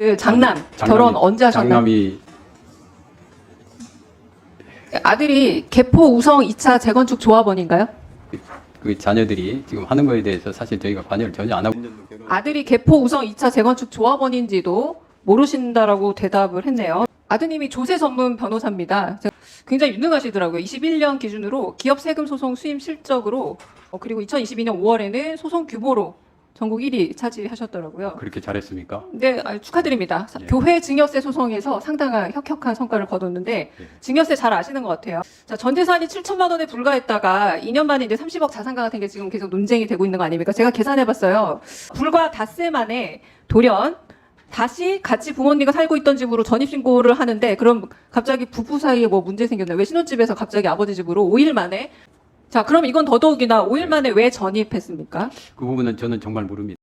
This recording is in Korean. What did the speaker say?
그 장남 결혼 언제 하셨나요? 장남이 아들이 개포 우성 2차 재건축 조합원인가요? 그 자녀들이 지금 하는 거에 대해서 사실 저희가 관여를 전혀 안 하고 아들이 개포 우성 2차 재건축 조합원인지도 모르신다라고 대답을 했네요. 아드님이 조세 전문 변호사입니다. 제가 굉장히 유능하시더라고요. 21년 기준으로 기업 세금 소송 수임 실적으로 어, 그리고 2022년 5월에는 소송 규모로 전국 1위 차지하셨더라고요. 그렇게 잘했습니까? 네, 아, 축하드립니다. 사- 예. 교회 증여세 소송에서 상당한 혁혁한 성과를 거뒀는데 예. 증여세 잘 아시는 것 같아요. 자, 전 재산이 7천만 원에 불과했다가 2년 만에 이제 30억 자산가 같은 게 지금 계속 논쟁이 되고 있는 거 아닙니까? 제가 계산해봤어요. 불과 닷새 만에 돌연 다시 같이 부모님과 살고 있던 집으로 전입신고를 하는데 그럼 갑자기 부부 사이에 뭐 문제 생겼나요? 왜 신혼집에서 갑자기 아버지 집으로 5일 만에 자, 그럼 이건 더더욱이나 5일 만에 왜 전입했습니까? 그 부분은 저는 정말 모릅니다.